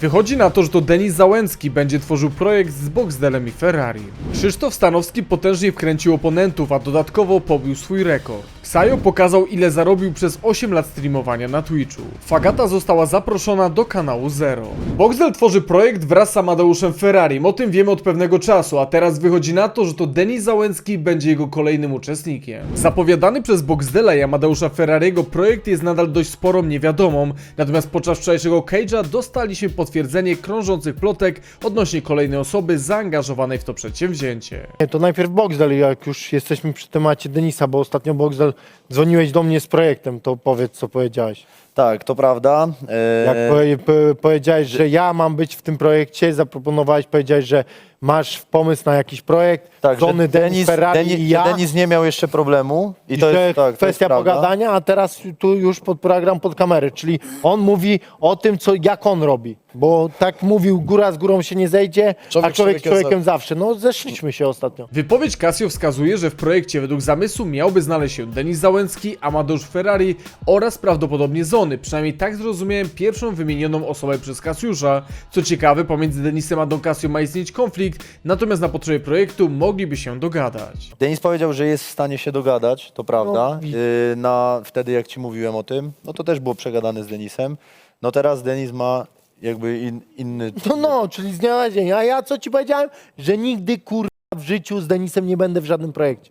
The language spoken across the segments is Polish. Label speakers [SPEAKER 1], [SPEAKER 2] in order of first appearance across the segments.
[SPEAKER 1] Wychodzi na to, że to Denis Załęcki będzie tworzył projekt z Boxdelem i Ferrari. Krzysztof Stanowski potężnie wkręcił oponentów, a dodatkowo pobił swój rekord. Ksajo pokazał ile zarobił przez 8 lat streamowania na Twitchu. Fagata została zaproszona do kanału Zero. Boxdel tworzy projekt wraz z Amadeuszem Ferrari, o tym wiemy od pewnego czasu, a teraz wychodzi na to, że to Denis Załęcki będzie jego kolejnym uczestnikiem. Zapowiadany przez Boxdela i Amadeusza Ferrariego projekt jest nadal dość sporą niewiadomą, natomiast podczas wczorajszego Cage'a dostaliśmy potwierdzenie krążących plotek odnośnie kolejnej osoby zaangażowanej w to przedsięwzięcie.
[SPEAKER 2] To najpierw Boxdel, jak już jesteśmy przy temacie Denisa, bo ostatnio Boxdel dzwoniłeś do mnie z projektem, to powiedz co powiedziałeś.
[SPEAKER 3] Tak, to prawda. E,
[SPEAKER 2] Jak powie, po, powiedziałeś, że ja mam być w tym projekcie, zaproponowałeś, powiedziałeś, że masz pomysł na jakiś projekt,
[SPEAKER 3] tak,
[SPEAKER 2] Denis, Ferrari
[SPEAKER 3] Denis,
[SPEAKER 2] i ja,
[SPEAKER 3] Denis nie miał jeszcze problemu. I,
[SPEAKER 2] i
[SPEAKER 3] to
[SPEAKER 2] że
[SPEAKER 3] jest, tak, to jest
[SPEAKER 2] kwestia pogadania, a teraz tu już pod program, pod kamerę, czyli on mówi o tym, co, jak on robi, bo tak mówił, góra z górą się nie zejdzie,
[SPEAKER 3] Człowiek
[SPEAKER 2] a człowiek
[SPEAKER 3] człowiekiem
[SPEAKER 2] człowiekiem zawsze. No zeszliśmy się ostatnio.
[SPEAKER 1] Wypowiedź Casio wskazuje, że w projekcie według zamysłu miałby znaleźć się Denis Załęcki, Amadeusz Ferrari oraz prawdopodobnie Zony. Przynajmniej tak zrozumiałem pierwszą wymienioną osobę przez Kasiusza. Co ciekawe, pomiędzy Denisem a Don Casio ma istnieć konflikt, natomiast na potrzeby projektu mogliby się dogadać.
[SPEAKER 3] Denis powiedział, że jest w stanie się dogadać, to prawda.
[SPEAKER 2] No,
[SPEAKER 3] Y, na, wtedy jak ci mówiłem o tym, no to też było przegadane z Denisem. No teraz Denis ma jakby in, inny...
[SPEAKER 2] No, no, czyli z dnia na dzień. A ja co ci powiedziałem? Że nigdy kurwa w życiu z Denisem nie będę w żadnym projekcie.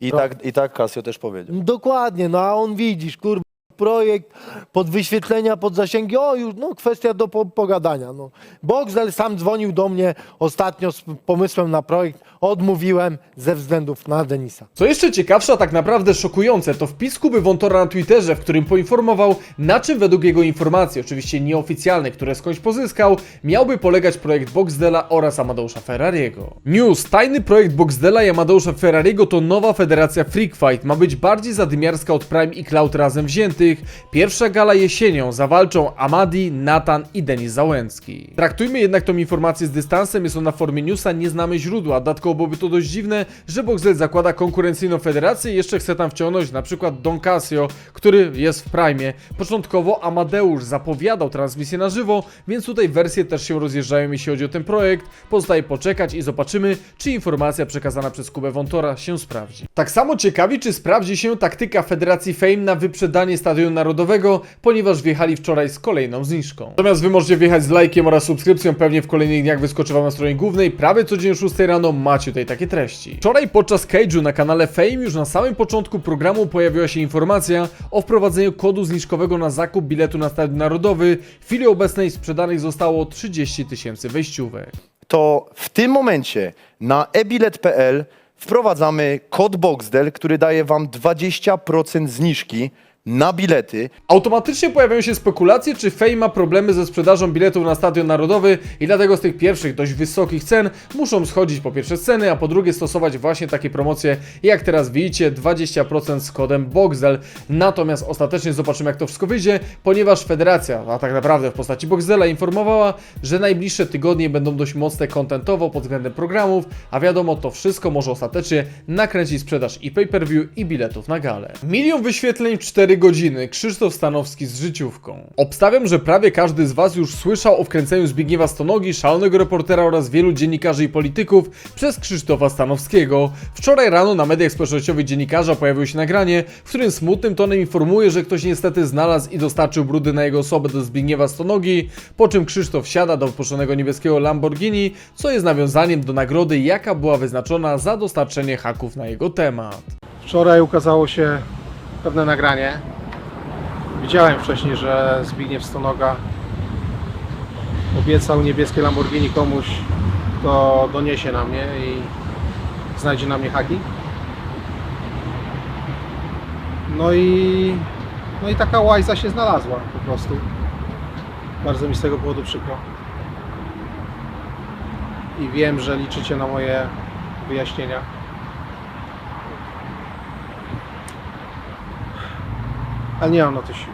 [SPEAKER 3] I,
[SPEAKER 2] no.
[SPEAKER 3] tak, I tak Casio też powiedział.
[SPEAKER 2] Dokładnie, no a on widzisz, kurwa, projekt pod wyświetlenia, pod zasięgi, o już, no kwestia do po pogadania, no. Boxdel sam dzwonił do mnie ostatnio z pomysłem na projekt, odmówiłem ze względów na Denisa.
[SPEAKER 1] Co jeszcze ciekawsze, a tak naprawdę szokujące, to wpis Kuby Wątora na Twitterze, w którym poinformował, na czym według jego informacji, oczywiście nieoficjalnej, które skądś pozyskał, miałby polegać projekt Boxdela oraz Amadeusza Ferrariego. News. Tajny projekt Boxdela i Amadeusza Ferrariego to nowa federacja Freak Fight. Ma być bardziej zadymiarska od Prime i Cloud razem wziętych. Pierwsza gala jesienią zawalczą Amadi, Nathan i Denis Załęcki. Traktujmy jednak tą informację z dystansem, jest ona w formie newsa, nie znamy źródła. Dodatkowo byłoby to dość dziwne, że Boxdel zakłada konkurencyjną federację i jeszcze chce tam wciągnąć na przykład Don Casio, który jest w Prime. Początkowo Amadeusz zapowiadał transmisję na żywo, więc tutaj wersje też się rozjeżdżają jeśli chodzi o ten projekt. Pozostaje poczekać i zobaczymy, czy informacja przekazana przez Kubę Wątora się sprawdzi. Tak samo ciekawi, czy sprawdzi się taktyka Federacji Fame na wyprzedanie Stadionu Narodowego, ponieważ wjechali wczoraj z kolejną zniżką. Natomiast wy możecie wjechać z lajkiem oraz subskrypcją, pewnie w kolejnych dniach wyskoczy wam na stronie głównej. Prawie codziennie o 6 rano macie tutaj takie treści. Wczoraj podczas Cage'u na kanale Fame już na samym początku programu pojawiła się informacja o wprowadzeniu kodu zniżkowego na zakup biletu na Stadion Narodowy. W chwili obecnej sprzedanych zostało 30 tysięcy wejściówek.
[SPEAKER 3] to w tym momencie na ebilet.pl wprowadzamy kod BOXDEL, który daje wam 20% zniżki na bilety.
[SPEAKER 1] Automatycznie pojawiają się spekulacje, czy Fame ma problemy ze sprzedażą biletów na Stadion Narodowy i dlatego z tych pierwszych dość wysokich cen muszą schodzić po pierwsze ceny, a po drugie stosować właśnie takie promocje, jak teraz widzicie, 20% z kodem BOXDEL. Natomiast ostatecznie zobaczymy, jak to wszystko wyjdzie, ponieważ federacja, a tak naprawdę w postaci BOXDELa informowała, że najbliższe tygodnie będą dość mocne kontentowo pod względem programów, a wiadomo, to wszystko może ostatecznie nakręcić sprzedaż i pay-per-view i biletów na galę. Milion wyświetleń w 4 godziny. Krzysztof Stanowski z życiówką. Obstawiam, że prawie każdy z Was już słyszał o wkręceniu Zbigniewa Stonogi, szalonego reportera oraz wielu dziennikarzy i polityków przez Krzysztofa Stanowskiego. Wczoraj rano na mediach społecznościowych dziennikarza pojawiło się nagranie, w którym smutnym tonem informuje, że ktoś niestety znalazł i dostarczył brudy na jego osobę do Zbigniewa Stonogi, po czym Krzysztof siada do wypuszczonego niebieskiego Lamborghini, co jest nawiązaniem do nagrody, jaka była wyznaczona za dostarczenie haków na jego temat.
[SPEAKER 4] Wczoraj ukazało się pewne nagranie. Widziałem wcześniej, że Zbigniew Stonoga obiecał niebieskie Lamborghini komuś, kto doniesie na mnie i znajdzie na mnie haki. No i, no i taka łajza się znalazła po prostu. Bardzo mi z tego powodu przykro. I wiem, że liczycie na moje wyjaśnienia. Ale nie mam na to sił.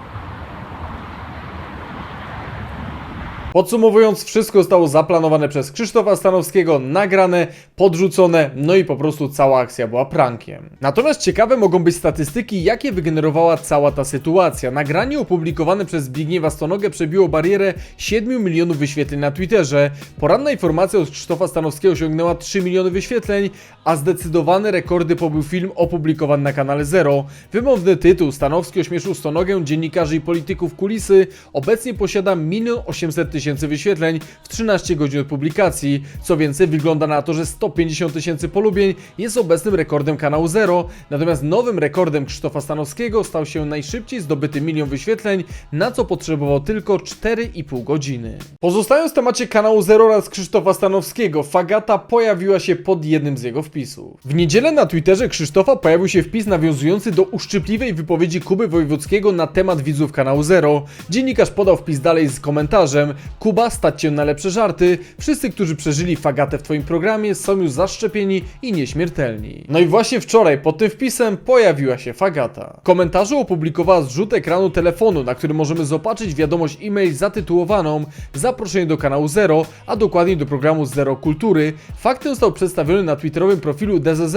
[SPEAKER 1] Podsumowując, wszystko zostało zaplanowane przez Krzysztofa Stanowskiego, nagrane, podrzucone, no i po prostu cała akcja była prankiem. Natomiast ciekawe mogą być statystyki, jakie wygenerowała cała ta sytuacja. Nagranie opublikowane przez Zbigniewa Stonogę przebiło barierę 7 milionów wyświetleń na Twitterze. Poranna informacja od Krzysztofa Stanowskiego osiągnęła 3 miliony wyświetleń, a zdecydowane rekordy pobił film opublikowany na kanale Zero. Wymowny tytuł Stanowski ośmieszył Stonogę, dziennikarzy i polityków kulisy obecnie posiada 1 800 tysięcy wyświetleń w 13 godzin od publikacji. Co więcej, wygląda na to, że 150 tysięcy polubień jest obecnym rekordem kanału Zero, natomiast nowym rekordem Krzysztofa Stanowskiego stał się najszybciej zdobyty milion wyświetleń, na co potrzebował tylko 4,5 godziny. Pozostając w temacie kanału Zero oraz Krzysztofa Stanowskiego, Fagata pojawiła się pod jednym z jego wpisów. W niedzielę na Twitterze Krzysztofa pojawił się wpis nawiązujący do uszczypliwej wypowiedzi Kuby Wojewódzkiego na temat widzów kanału Zero. Dziennikarz podał wpis dalej z komentarzem Kuba, stać się na lepsze żarty. Wszyscy, którzy przeżyli fagatę w twoim programie są już zaszczepieni i nieśmiertelni. No i właśnie wczoraj pod tym wpisem pojawiła się fagata. W komentarzu opublikowała zrzut ekranu telefonu, na którym możemy zobaczyć wiadomość e-mail zatytułowaną Zaproszenie do kanału Zero, a dokładniej do programu Zero Kultury. Fakt ten został przedstawiony na twitterowym profilu DZZ,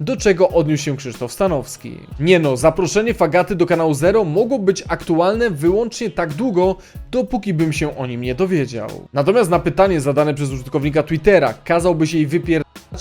[SPEAKER 1] do czego odniósł się Krzysztof Stanowski. Nie no, zaproszenie fagaty do kanału Zero mogło być aktualne wyłącznie tak długo, dopóki bym się o nim nie dowiedział. Natomiast na pytanie zadane przez użytkownika Twittera, kazałbyś jej wypierdać,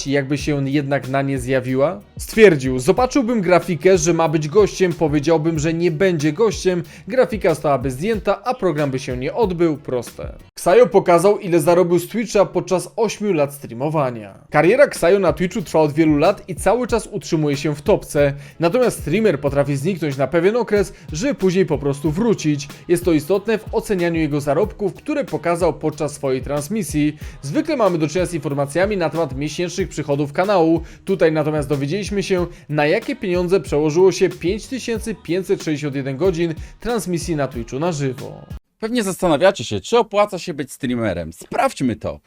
[SPEAKER 1] jakby się jednak na nie zjawiła? Stwierdził, zobaczyłbym grafikę, że ma być gościem, powiedziałbym, że nie będzie gościem, grafika zostałaby zdjęta, a program by się nie odbył, proste. Ksajo pokazał, ile zarobił z Twitcha podczas 8 lat streamowania. Kariera Ksajo na Twitchu trwa od wielu lat i cały czas utrzymuje się w topce, natomiast streamer potrafi zniknąć na pewien okres, żeby później po prostu wrócić. Jest to istotne w ocenianiu jego zarobków, które pokazał podczas swojej transmisji. Zwykle mamy do czynienia z informacjami na temat miesięcznych przychodów kanału, tutaj natomiast dowiedzieliśmy się, na jakie pieniądze przełożyło się 5561 godzin transmisji na Twitchu na żywo.
[SPEAKER 5] Pewnie zastanawiacie się, czy opłaca się być streamerem. Sprawdźmy to.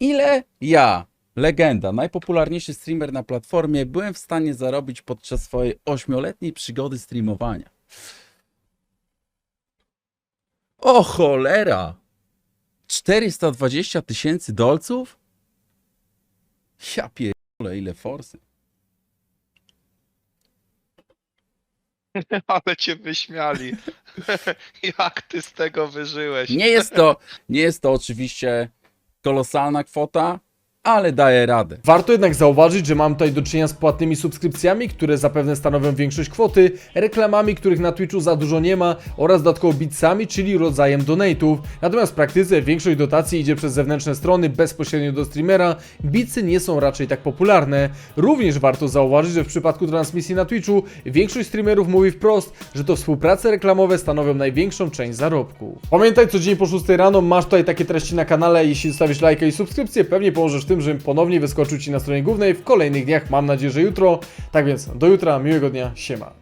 [SPEAKER 5] Ile ja, legenda, najpopularniejszy streamer na platformie, byłem w stanie zarobić podczas swojej ośmioletniej przygody streamowania? O cholera! 420 tysięcy dolców? Ja pierdolę, ile forsy.
[SPEAKER 6] Ale cię wyśmiali. Jak ty z tego wyżyłeś?
[SPEAKER 5] Nie jest to, nie jest to oczywiście kolosalna kwota, ale daje radę.
[SPEAKER 1] Warto jednak zauważyć, że mam tutaj do czynienia z płatnymi subskrypcjami, które zapewne stanowią większość kwoty, reklamami, których na Twitchu za dużo nie ma oraz dodatkowo bitsami, czyli rodzajem donate'ów. Natomiast w praktyce większość dotacji idzie przez zewnętrzne strony bezpośrednio do streamera, bitsy nie są raczej tak popularne. Również warto zauważyć, że w przypadku transmisji na Twitchu większość streamerów mówi wprost, że to współprace reklamowe stanowią największą część zarobku. Pamiętaj, codziennie po 6 rano masz tutaj takie treści na kanale, jeśli zostawisz lajka i subskrypcję, pewnie pomożesz w tym, żebym ponownie wyskoczył Ci na stronie głównej w kolejnych dniach, mam nadzieję, że jutro. Tak więc, do jutra, miłego dnia, siema.